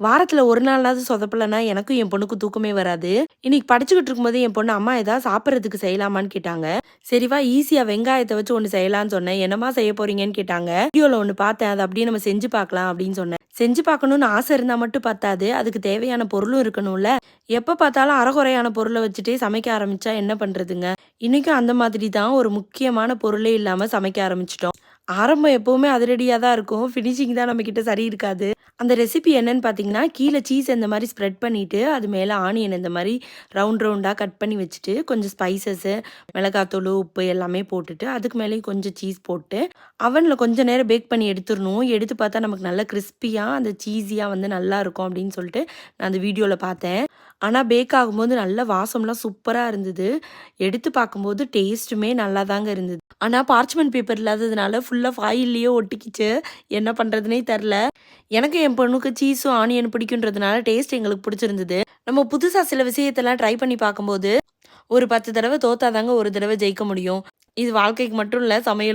வாரத்தில் ஒரு நாளாவது சொதப்பலைன்னா எனக்கும் என் பொண்ணுக்கும் தூக்கமே வராது. இன்னைக்கு படிச்சுக்கிட்டு இருக்கும்போது என் பொண்ணு அம்மா ஏதாவது சாப்பிட்றதுக்கு செய்யலாமான்னு கேட்டாங்க. சரிவா ஈஸியாக வெங்காயத்தை வச்சு ஒன்று செய்யலாம்னு சொன்னேன். என்னமா செய்ய போறீங்கன்னு கேட்டாங்க. வீடியோவில் ஒன்று பார்த்தேன். அதை அப்படியே நம்ம செஞ்சு பார்க்கலாம் அப்படின்னு சொன்னேன். செஞ்சு பார்க்கணும்னு ஆசை இருந்தால் மட்டும் பத்தாது. அதுக்கு தேவையான பொருளும் இருக்கணும்ல. எப்போ பார்த்தாலும் அறகுறையான பொருளை வச்சுட்டே சமைக்க ஆரம்பிச்சா என்ன பண்ணுறதுங்க இன்றைக்கும் அந்த மாதிரி தான் ஒரு முக்கியமான பொருளே இல்லாமல் சமைக்க ஆரம்பிச்சிட்டோம். ஆரம்பம் எப்போவுமே அதிரடியாக தான் இருக்கும். ஃபினிஷிங் தான் நம்மக்கிட்ட சரி இருக்காது. அந்த ரெசிபி என்னன்னு பார்த்தீங்கன்னா கீழே சீஸ் இந்த மாதிரி ஸ்ப்ரெட் பண்ணிவிட்டு அது மேலே ஆனியன் இந்த மாதிரி ரவுண்ட் ரவுண்டாக கட் பண்ணி வச்சுட்டு கொஞ்சம் ஸ்பைசஸ்ஸு மிளகாத்தூள் உப்பு எல்லாமே போட்டுட்டு அதுக்கு மேலேயும் கொஞ்சம் சீஸ் போட்டு அவனில் கொஞ்சம் நேரம் பேக் பண்ணி எடுத்துடணும். எடுத்து பார்த்தா நமக்கு நல்லா கிறிஸ்பியாக அந்த சீஸியாக வந்து நல்லா இருக்கும் அப்படின்னு சொல்லிட்டு நான் அந்த வீடியோவில் பார்த்தேன். ஆனால் பேக் ஆகும்போது நல்ல வாசம்லாம் சூப்பராக இருந்தது. எடுத்து பார்க்கும்போது டேஸ்ட்டுமே நல்லா தாங்க இருந்தது. ஆனால் பார்ச்மெண்ட் பேப்பர் இல்லாததுனால ஃபுல்லாக ஃபாயில்லையே ஒட்டிக்கிச்சு. என்ன பண்ணுறதுனே தெரில. எனக்கு என் பொண்ணுக்கு சீஸும் ஆனியன் பிடிக்குன்றதுனால டேஸ்ட் எங்களுக்கு பிடிச்சிருந்தது. நம்ம புதுசாக சில விஷயத்தெல்லாம் ட்ரை பண்ணி பார்க்கும்போது ஒரு பத்து தடவை தோத்தாதாங்க ஒரு தடவை ஜெயிக்க முடியும். இது வாழ்க்கைக்கு மட்டும் இல்லை சமையல்